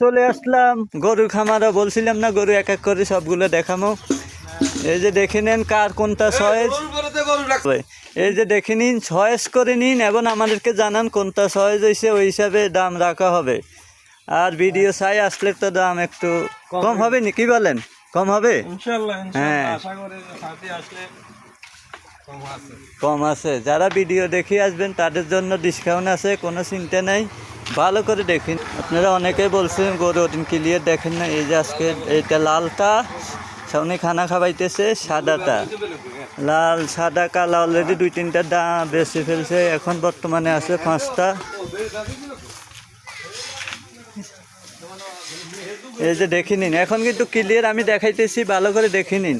চলে আসলাম। গরুর খামারা বলছিলাম না গরু এক এক করে সবগুলো দেখামো। এই যে দেখে নেন কার কোনটা সয়েজ। এই যে দেখে নিন চয়েস করে নিন এবং আমাদেরকে জানান কোনটা সয়েজ হয়েছে ওই হিসাবে দাম রাখা হবে। আর ভিডিও চাই আসলে তো দাম একটু কম হবে। নি কি বলেন? কম হবে? হ্যাঁ। ইনশাল্লাহ আশা করি যে সাথে আসলে কম আছে। যারা ভিডিও দেখে আসবেন, তাদের জন্য ডিসকাউন্ট আছে, কোনো চিন্তা নাই। ভালো করে দেখেন। আপনারা অনেকে বলছেন, গরু ওদিন ক্লিয়ার দেখেন না। এই যে আজকে এইটা লালটা, সামনে খানা খাওয়াইতেছে, সাদাটা। লাল, সাদা, কালা অলরেডি দুই, তিনটা দাম বেশি ফেলছে। এখন বর্তমানে আছে পাঁচটা। এই যে দেখে নিন। এখন কিন্তু ক্লিয়ার আমি দেখাইতেছি, ভালো করে দেখে নিন।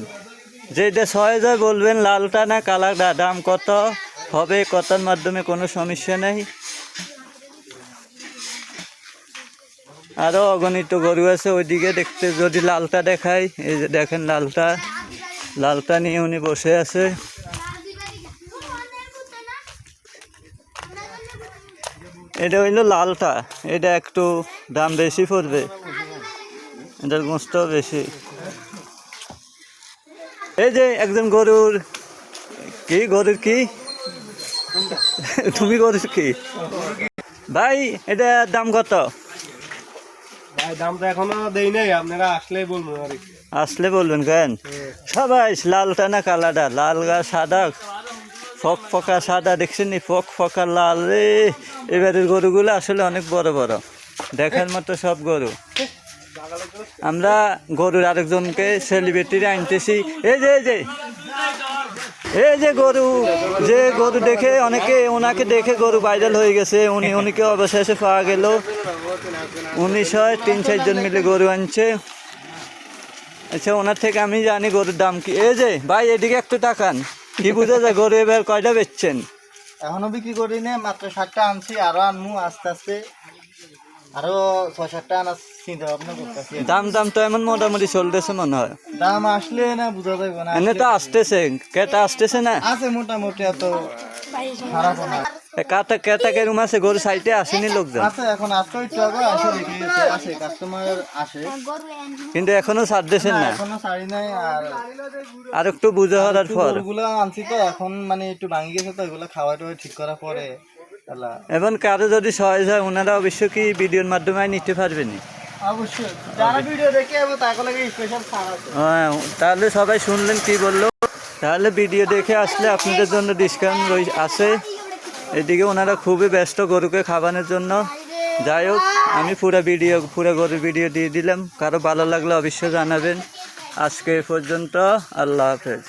যেটা হাজার বলবেন, লালটা না কালারটা, দাম কত? হবে কতার মাধ্যমে কোনো সমস্যা নেই। আরও অগণিত গরু আছে ওইদিকে দেখতে, যদি লালটা দেখাই, এই যে দেখেন লালটা। লালটা নিয়ে উনি বসে আছে। এটা হইল লালটা, এটা একটু দাম বেশি পড়বে। এটার গোস্ত বেশি। এই যে একজন গরুর কি গরুর কি? তুমি গরুর কি? ভাই এটা দাম কত? ভাই দামটা এখনও দেই নাই আপনারা আসলেই বলব আর আসলে বলবেন কেন? সবাই লালটা না কালাটা লাল গা সাদা ফক ফকা সাদা দেখছেন নি? ফক ফকা লাল রে। এবারের গরুগুলো আসলে অনেক বড় বড়। দেখার মতো সব গরু। আমরা গরুর আরেকজনকে সেলিব্রিটি আনতেছি। এই যে এই যে। এই যে গরু যে গরু দেখে অনেকে, ওনাকে দেখে গরু ভাইরাল হয়ে গেছে। উনি, উনিকে অবশেষে পাওয়া গেল। উনিশ হয় তিন চারজন মিলে গরু আনছে। আচ্ছা ওনার থেকে আমি জানি গরুর দাম কি। এই যে, ভাই, এদিকে একটু টাকান কি বুঝে যায়, গরু এবার কয়টা বেচছেন? এখনও বিক্রি করি নে মাত্র ষাটটা আনছি, আরও আনমু, আস্তে আস্তে। আরও ছয় সাতটা আনার চিন্তা ভাবনা করতেছি দাম দাম তো এমন মোটামুটি চলতেছে মনে হয়। দাম আসলে না বোঝা যাবে না। এনে তো আসতেছে কেটা আসতেছে না। আছে মোটামুটি এত খারাপ না। কাটা কেটা কেরম আছে গরু সাইটে আসেনি লোকজন? আছে এখন আসতে একটু আগে আসে দেখে গেছে আছে কাস্টমার আসে। কিন্তু এখনও ছাড়তেছেন না এখনও শাড়ি নাই আর আর একটু বুঝে হওয়ার পর। গরুগুলো আনছি তো এখন মানে একটু ভাঙি গেছে তো এগুলো খাওয়া ঠিক করার পরে। এবং কারও যদি সহজ হয় ওনারা অবশ্য কি ভিডিওর মাধ্যমে নিতে পারবেন হ্যাঁ তাহলে সবাই শুনলেন কি বলল? তাহলে ভিডিও দেখে আসলে আপনাদের জন্য ডিসকাউন্ট আছে। এদিকে ওনারা খুবই ব্যস্ত গরুকে খাওয়ানোর জন্য। যাই হোক আমি পুরো ভিডিও পুরো গরুর ভিডিও দিয়ে দিলাম। কারও ভালো লাগলে অবশ্যই জানাবেন। আজকে এ পর্যন্ত আল্লাহ হাফেজ।